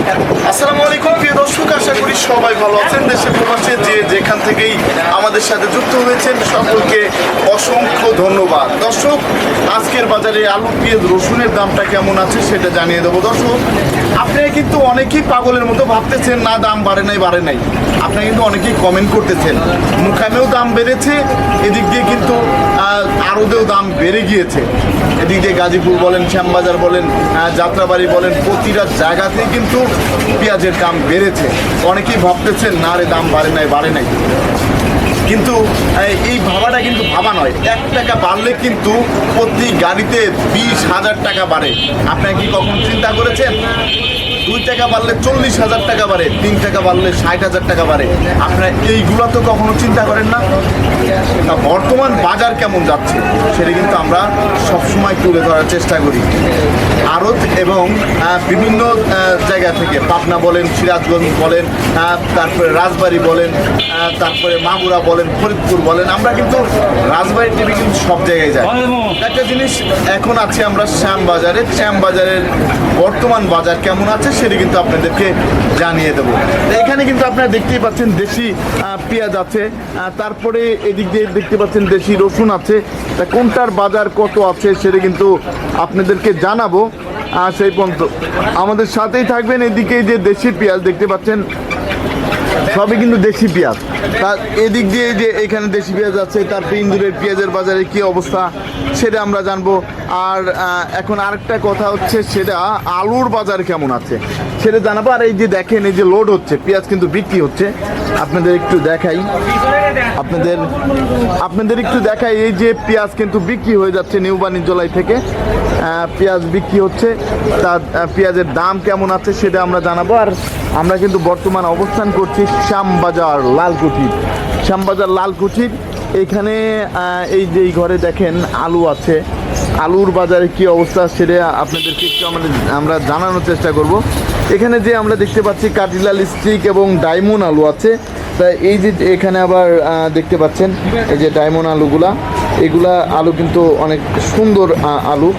এত আসসালামু আলাইকুম, প্রিয় দর্শক, আশা করি সবাই ভালো আছেন। দেশে প্রবাসে যে যেখান থেকেই আমাদের সাথে যুক্ত হয়েছেন, সকলকে অসংখ্য ধন্যবাদ। দর্শক, আজকের বাজারে আলু, পেঁয়াজ, রসুনের দামটা কেমন আছে সেটা জানিয়ে দেবো। দর্শক, আপনারা কিন্তু অনেকেই পাগলের মতো ভাবতেছেন, না, দাম বাড়ে নাই বাড়ে নাই। আপনারা কিন্তু অনেকেই কমেন্ট করতেছেন, মুখামেও দাম বেড়েছে, এদিক দিয়ে কিন্তু আরদেও দাম বেড়ে গিয়েছে। এদিক দিয়ে গাজীপুর বলেন, শ্যামবাজার বলেন যাত্রাবাড়ি বলেন, প্রতিটা জায়গাতেই কিন্তু পেঁয়াজের দাম বেড়েছে। অনেকেই ভাবতেছেন, না রে, দাম বাড়ে নাই বাড়ে নাই। কিন্তু, এই ভাবাটা কিন্তু ভাবা নয়। এক টাকা বাড়লে কিন্তু প্রতি গাড়িতে বিশ হাজার টাকা বাড়ে। আপনারা কি কখন চিন্তা করেছেন? দুই টাকা বাড়লে চল্লিশ হাজার টাকা বাড়ে, তিন টাকা বাড়লে ষাট হাজার টাকা বাড়ে। আপনারা এইগুলো তো কখনো চিন্তা করেন না। তা বর্তমান বাজার কেমন যাচ্ছে, সেটা কিন্তু আমরা সবসময় তুলে ধরার চেষ্টা করি। আড়ত এবং বিভিন্ন জায়গা থেকে পাবনা বলেন, সিরাজগঞ্জ বলেন তারপরে রাজবাড়ি বলেন তারপরে মাগুরা বলেন, ফরিদপুর বলেন, আমরা কিন্তু রাজবাড়ি টিভি কিন্তু সব জায়গায় যাই। একটা জিনিস এখন আছি আমরা শ্যাম বাজারে শ্যাম বাজারের বর্তমান বাজার কেমন আছে সেটা কিন্তু আপনাদেরকে জানিয়ে দেবো। এখানে কিন্তু আপনারা দেখতেই পাচ্ছেন দেশি পেঁয়াজ আছে। তারপরে এদিক দিয়ে দেখতে পাচ্ছেন দেশি রসুন আছে। তা কোনটার বাজার কত আছে সেটা কিন্তু আপনাদেরকে জানাব। সেই পর্যন্ত। আমাদের সাথেই থাকবেন এদিকে যে দেশি পেঁয়াজ দেখতে পাচ্ছেন। সবই কিন্তু দেশি পেঁয়াজ। তার এদিক দিয়ে যে এখানে দেশি পেঁয়াজ আছে তারপরে ইন্দুরের পেঁয়াজের বাজারে কি অবস্থা সেটা আমরা জানব। আর এখন আরেকটা কথা হচ্ছে সেটা আলুর বাজার কেমন আছে সেটা জানাব। আর এই যে দেখেন এই যে লোড হচ্ছে পেঁয়াজ কিন্তু বিক্রি হচ্ছে। আপনাদের একটু দেখাই। আপনাদের আপনাদের একটু দেখাই এই যে পেঁয়াজ কিন্তু বিক্রি হয়ে যাচ্ছে নিউ বাণিজ্যালয় থেকে। পেঁয়াজ বিক্রি হচ্ছে। তার আহ, পেঁয়াজের দাম কেমন আছে সেটা আমরা জানাব। আর আমরা কিন্তু বর্তমান অবস্থান করছি শ্যামবাজার লালকুঠির। শ্যামবাজার লালকুঠির, এখানে এই যে এই ঘরে দেখেন আলু আছে। আলুর বাজারে কি অবস্থা সেটা আপনাদেরকে একটু আমাদের, আমরা জানানোর চেষ্টা করব। এখানে যে আমরা দেখতে পাচ্ছি কাটিলাল স্টিক এবং ডায়মন্ড আলু আছে। তা এই যে এখানে আবার দেখতে পাচ্ছেন, এই যে ডায়মন্ড আলুগুলা। এগুলা আলু কিন্তু অনেক সুন্দর আলু।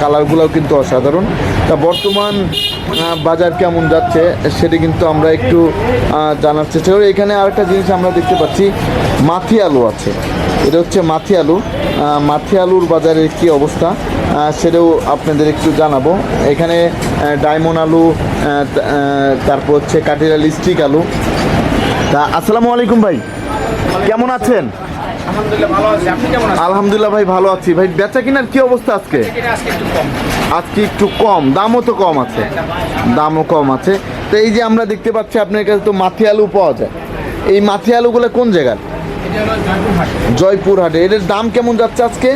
কালারগুলোও কিন্তু অসাধারণ। তা বর্তমান বাজার কেমন যাচ্ছে সেটি কিন্তু আমরা একটু জানার চেষ্টা করি। এখানে আরেকটা জিনিস আমরা দেখতে পাচ্ছি মাথি আলু আছে। এটা হচ্ছে মাথি আলু। মাথি আলুর বাজারের কি অবস্থা? সেটাও আপনাদের একটু জানাব। এখানে ডায়মন্ড আলু তারপর হচ্ছে কাটিলাল স্টিক আলু। তা, আসসালামু আলাইকুম ভাই। কেমন আছেন? আলহামদুলিল্লাহ ভাই ভালো আছি। ভাই বেচা কিনার কি অবস্থা আজকে? আজকে একটু কম। দামও তো কম আছে। দামও কম আছে। তো এই যে আমরা দেখতে পাচ্ছি আপনার কাছে তো মাথি আলু পাওয়া যায়। এই মাথি আলুগুলো কোন জায়গার? জয়পুরহাট। এটার দাম কেমন যাচ্ছে আজকে?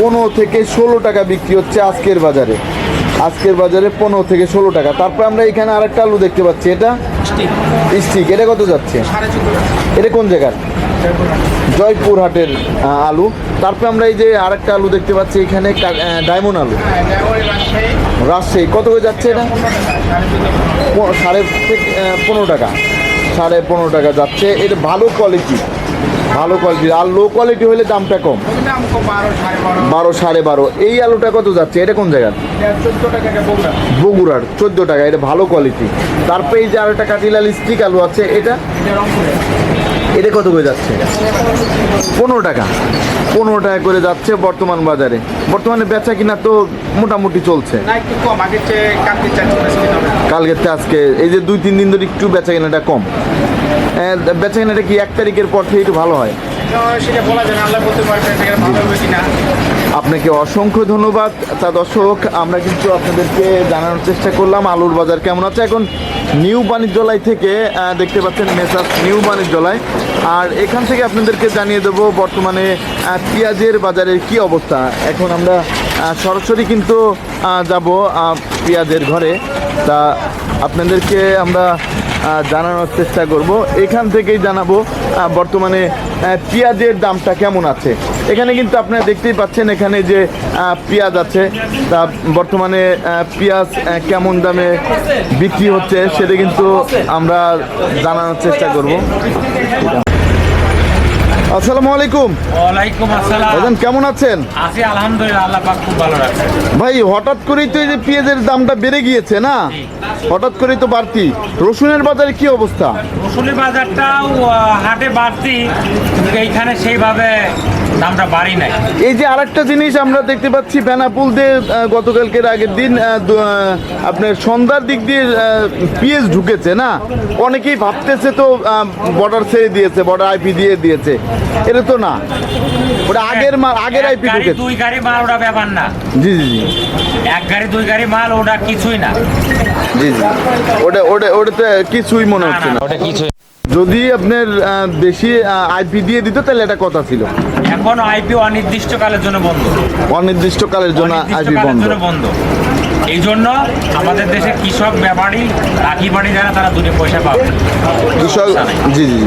পনেরো থেকে ষোলো টাকা বিক্রি হচ্ছে আজকের বাজারে। আজকের বাজারে পনেরো থেকে ষোলো টাকা। তারপর আমরা এখানে আরেকটা আলু দেখতে পাচ্ছি। এটা? স্টিক। এটা কত যাচ্ছে? এটা কোন জায়গার? জয়পুরহাটের আলু। তারপরে আমরা এই যে আরেকটা আলু দেখতে পাচ্ছি, এখানে ডায়মন্ড আলু। রাজশাহী, কত করে যাচ্ছে এটা? সাড়ে পনেরো টাকা। সাড়ে পনেরো টাকা যাচ্ছে। এটা ভালো কোয়ালিটি ভালো কোয়ালিটি আর লো কোয়ালিটি হলে দামটা কম। বারো সাড়ে বারো। এই আলুটা কত যাচ্ছে? এটা কোন জায়গার? বগুড়ার, চোদ্দ টাকা। এটা ভালো কোয়ালিটি তারপরে এই যে আরেকটা কাটিলাল স্টিক আলু আছে, এটা? এটা কত করে যাচ্ছে? পনেরো টাকা। পনেরো টাকা করে যাচ্ছে বর্তমান বাজারে। বর্তমানে বেচা কিনা তো মোটামুটি চলছে। কালকের আজকে। এই যে দুই তিন দিন ধরে একটু বেচা কেনাটা কম। বেচা কেনাটা কি এক তারিখের পর থেকে একটু ভালো হয়? সেটা আল্লাহ বলতে পারবে সেখানে ভালো হবে কিনা। আপনাকে অসংখ্য ধন্যবাদ। তা দর্শক, আমরা কিন্তু আপনাদেরকে জানানোর চেষ্টা করলাম। আলুর বাজার কেমন আছে? এখন নিউ বাণিজ্যালয় থেকে দেখতে পাচ্ছেন মেসাজ নিউ বাণিজ্যালয়। আর এখান থেকে আপনাদেরকে জানিয়ে দেবো বর্তমানে পেঁয়াজের বাজারের কি অবস্থা। এখন আমরা সরাসরি কিন্তু যাব পেঁয়াজের ঘরে। তা আপনাদেরকে আমরা জানানোর চেষ্টা করব। এখান থেকেই জানাব বর্তমানে পেঁয়াজের দামটা কেমন আছে। এখানে কিন্তু আপনারা দেখতেই পাচ্ছেন এখানে যে পেঁয়াজ আছে। তা বর্তমানে পেঁয়াজ কেমন দামে বিক্রি হচ্ছে সেটা কিন্তু আমরা জানানোর চেষ্টা করব। আসসালামু আলাইকুম। ওয়ালাইকুম আসসালাম। ভাইজান কেমন আছেন? আছি আলহামদুলিল্লাহ আল্লাহ পাক খুব ভালো রাখছে। ভাই হঠাৎ করেই তো এই যে পেঁয়াজের দামটা বেড়ে গিয়েছে না? হঠাৎ করেই তো বাড়তি। রসুনের বাজারে কি অবস্থা? রসুনের বাজারটাও হাটে বাড়তি এইখানে সেইভাবে দামটা বাড়ি নাই। এই যে আরেকটা জিনিস আমরা দেখতে পাচ্ছি বেনাপুল দিয়ে গতকালকের আগের দিন আপনার সন্ধ্যার দিক দিয়ে পিএস ঢুকেছে না? অনেকেই ভাবতেছে তো বর্ডার ছেড়ে দিয়েছে বর্ডার আইপি দিয়ে দিয়েছে। এটা তো না। ওটা আগের মাল আগের আইপি ঢুকেছে। দুই গাড়ি মাল ওটা ব্যাপার না। জি জি জি। এক গাড়ি দুই গাড়ি মাল ওটা কিছুই না। জি জি। ওটা ওটা ওটাতে কিছুই মনে হচ্ছে না, ওটা কিছুই যদি আপনার বেশি আইপি দিয়ে দিত তাহলে এটা কথা ছিল। এখন আইপি অনির্দিষ্টকালের জন্য বন্ধ। অনির্দিষ্টকালের জন্য আইপি বন্ধ। বন্ধ। এই জন্য আমাদের দেশে কৃষক ব্যাপারী রাখি বাড়ি যারা তারা দুটো পয়সা পাবে। কৃষক জি জি।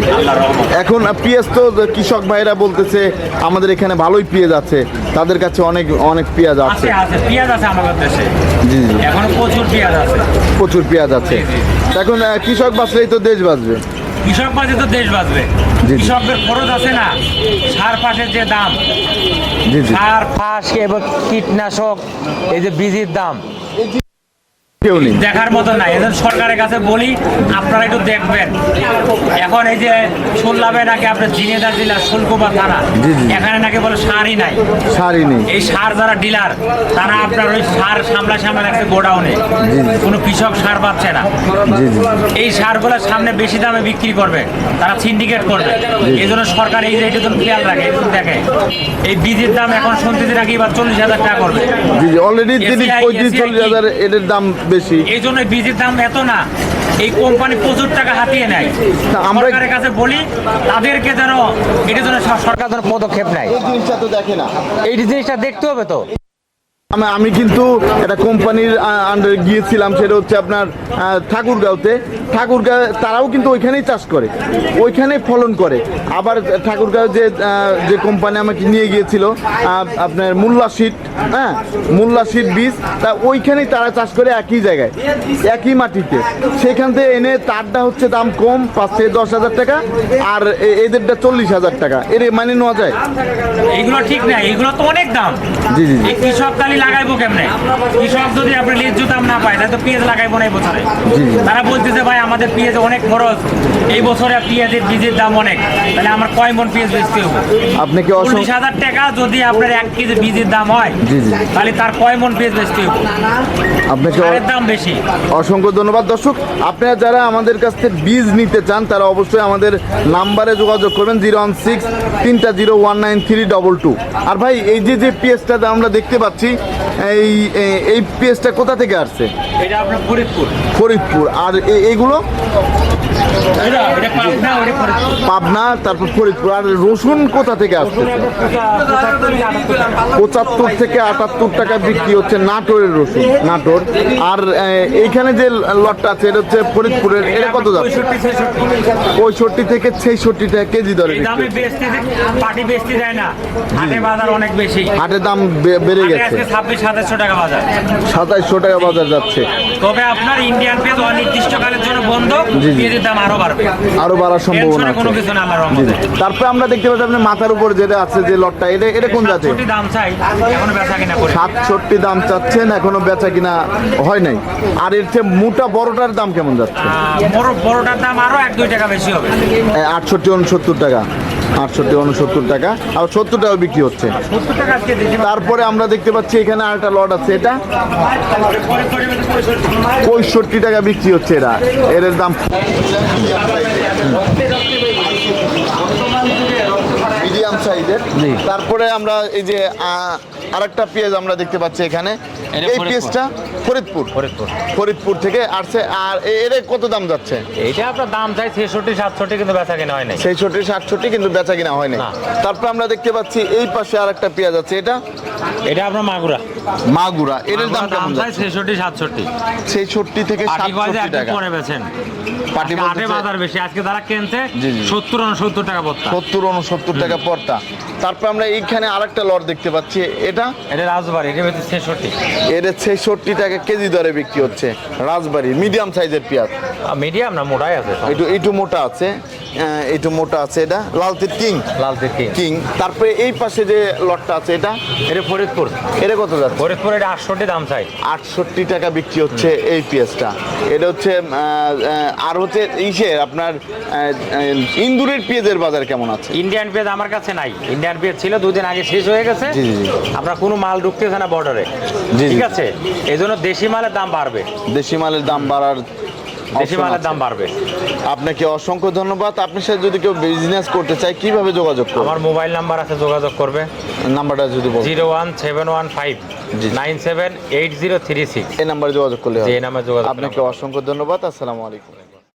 এখন পেঁয়াজ তো কৃষক ভাইরা বলতেছে আমাদের এখানে ভালোই পেঁয়াজ আছে। তাদের কাছে অনেক অনেক পেঁয়াজ আছে আছে। আছে। পেঁয়াজ আছে আমাদের দেশে। জি জি। এখন প্রচুর পেঁয়াজ আছে। প্রচুর পেঁয়াজ আছে। এখন কৃষক বাঁচলেই তো দেশ বাঁচবে। কৃষক বাজে তো দেশ বাঁচবে। কৃষকদের খরচ আছে না? সার ফাঁসের যে দাম। সার ফাঁস এবং কীটনাশক এই যে বীজের দাম। দেখার মতো নাই। এদের সরকারের কাছে বলি আপনারা একটু দেখবেন। এখন এই যে শুনলামে নাকি আপনার জিনেদার জেলার শুল্কবা থানা। এখানে নাকি বলে সারই নাই। সারই নেই। এই সার যারা ডিলার তারা আপনার ওই সার সামলা সামলা রাখছে গোডাউনে। কোনো কৃষক সার পাচ্ছে না। এই সারগুলো সামনে বেশি দামে বিক্রি করবে। তারা সিন্ডিকেট করবে। এই জন্য সরকার এই রেটে জন্য খেয়াল রাখে দেখে। এই বীজের দাম এখন শুনতেছি নাকি এবার চল্লিশ হাজার টাকা করবে। অলরেডি তিরিশ পঁয়ত্রিশ চল্লিশ হাজার এদের দাম বেশি। এই জন্য বীজের দাম এত না। এই কোম্পানি প্রচুর টাকা হাতিয়ে নেয়। আমরা- সরকারের কাছে বলি তাদেরকে যেন এটা যেন সরকার যেন পদক্ষেপ নেয়। এই জিনিসটা তো দেখে না। এই জিনিসটা দেখতে হবে তো। আমি আমি কিন্তু একটা কোম্পানির আন্ডারে গিয়েছিলাম সেটা হচ্ছে আপনার ঠাকুরগাঁওতে। ঠাকুরগাঁও তারাও কিন্তু ওইখানেই চাষ করে ওইখানে ফলন করে। আবার ঠাকুরগাঁও যে যে কোম্পানি আমাকে নিয়ে গিয়েছিল আপনার মুল্লা সিট হ্যাঁ মুল্লা সিট বীজ তা ওইখানেই তারা চাষ করে একই জায়গায় একই মাটিতে। সেখান থেকে এনে তারটা হচ্ছে দাম কম পাঁচ থেকে দশ হাজার টাকা আর এদেরটা চল্লিশ হাজার টাকা। এর মানে নেওয়া যায়। এইগুলো ঠিক না এইগুলো তো অনেক দাম। জি, জি, জি। লাগাইবো কেমনে? কৃষক যদি আপনি লিজু দাম না পায় তাহলে তো পেঁয়াজ লাগাইবো না এই বছরে। তারা বলতেছে ভাই আমাদের পেঁয়াজ অনেক খরচ। এই বছরে পেঁয়াজের বীজের দাম অনেক। তাহলে আমার কয় মন পেঁয়াজ বেচতে হবে? আপনাকে চল্লিশ হাজার টাকা যদি আপনার এক কেজি বীজের দাম হয়। তাহলে তার কয় মন পেঁয়াজ বেচতে হবে? আপনাকে দাম বেশি। অসংখ্য ধন্যবাদ দর্শক। আপনারা যারা আমাদের কাছ থেকে বীজ নিতে চান তারা অবশ্যই আমাদের নাম্বারে যোগাযোগ করবেন জিরো ওয়ান সিক্স তিনটা zero one nine three double two. আর ভাই এই যে যে পেজটা আমরা দেখতে পাচ্ছি এই এই পেজটা কোথা থেকে আসছে? এটা আপনার ফরিদপুর। ফরিদপুর। আর এইগুলো পাবনা তারপর ফরিদপুর। আর রসুন কোথা থেকে আসছে? পঁচাত্তর থেকে আটাত্তর টাকা বিক্রি হচ্ছে নাটোরের রসুন নাটোর। আর এইখানে যে লটটা আছে এটা হচ্ছে ফরিদপুরের এটা কত যাচ্ছে পঁয়ষট্টি থেকে ছেষট্টি টাকা কেজি দরে হাটের দাম বেড়ে গেছে। সাতাইশশো টাকা বাজার। যাচ্ছে। তবে আপনার ইন্ডিয়ান পেঁয়াজ অনির্দিষ্টকালের জন্য বন্ধ দাম আরও বাড়বে। আরও বাড়ার সম্ভাবনা কোনো কিছু না। তারপরে আমরা দেখতে পাচ্ছি আপনার মাথার উপর যেটা আছে যে লটটা এটা এটা কোন জাতি সাতষট্টি দাম চাই এখনও বেচা কিনা করে সাতষট্টি দাম চাচ্ছেন এখনও বেচা কিনা হয় নাই। আর এর চেয়ে মোটা বড়টার দাম কেমন যাচ্ছে? বড়টার দাম আরও এক দুই টাকা বেশি হবে। আটষট্টি উনসত্তর টাকা। আটষট্টি, উনসত্তর টাকা আর সত্তর টাকা বিক্রি হচ্ছে তারপরে আমরা দেখতে পাচ্ছি এখানে আরেকটা লট আছে, এটা পঁয়ষট্টি। টাকা বিক্রি হচ্ছে এরা এর দাম সাইজের তারপরে আমরা এই যে আরেকটা পেঁয়াজ আমরা দেখতে পাচ্ছি এখানে। এই। পেঁয়াজটা ফরিদপুর। ফরিদপুর। ফরিদপুর থেকে আসছে। আর এর কত দাম যাচ্ছে? এটা আপনার দাম চাই ছেষট্টি সাতষট্টি কিন্তু বেচা কিনা হয় নাই। ছেষট্টি সাতষট্টি কিন্তু বেচা কিনা হয়নি না। তারপর আমরা দেখতে পাচ্ছি এই পাশে আরেকটা পেঁয়াজ আছে। এটা? এটা আপনার মাগুরা। মাগুরা। এর দাম কেমন যাচ্ছে? ছেষট্টি সাতষট্টি। ছেষট্টি থেকে সাতষট্টি টাকা। পরে বেছেন পাটি বাজার বেশি। আজকে তারা কিনছে। সত্তর উনসত্তর টাকা বত্তা সত্তর উনসত্তর টাকা পড়তা। Круто. তারপর আমরা এইখানে আরেকটা লট দেখতে পাচ্ছি। এটা? এটা রাজবাড়ি এটা হচ্ছে ছেষট্টি। এর ছেষট্টি টাকা কেজি দরে বিক্রি হচ্ছে রাজবাড়ি মিডিয়াম সাইজের পেঁয়াজ। মিডিয়াম না মোটাই আছে একটু একটু মোটা আছে। একটু মোটা আছে এটা। লালতির কিং? লাল দেখি কিং। তারপরে এই পাশে যে লটটা আছে এটা? এটা ফরিদপুর। এটা কত যাচ্ছে? ফরিদপুর এটা আটষট্টি দাম চাই। আটষট্টি টাকা বিক্রি হচ্ছে এই পেঁয়াজটা। এটা হচ্ছে আর হচ্ছে ইসের আপনার ইন্দুরের পেঁয়াজের বাজার কেমন আছে? ইন্ডিয়ান পেঁয়াজ আমার কাছে নাই। ইন্ডিয়ান পেঁয়াজ ছিল দুদিন আগে শেষ হয়ে গেছে। আপনার কোনো মাল ঢুকতেছে না বর্ডারে। ঠিক আছে? এই জন্য দেশি মালের দাম বাড়বে। দেশি মালের দাম বাড়ার দেশি মালের দাম বাড়বে। আপনাকে অসংখ্য ধন্যবাদ। আপনার সাথে যদি কেউ বিজনেস করতে চায় কীভাবে যোগাযোগ করবে? আমার মোবাইল নাম্বার আছে যোগাযোগ করবে। নাম্বারটা যদি বল zero one seven one five nine seven eight zero three six এই নাম্বারে যোগাযোগ করলে এই নাম্বারে যোগাযোগ আপনাকে অসংখ্য ধন্যবাদ। আসসালামু আলাইকুম।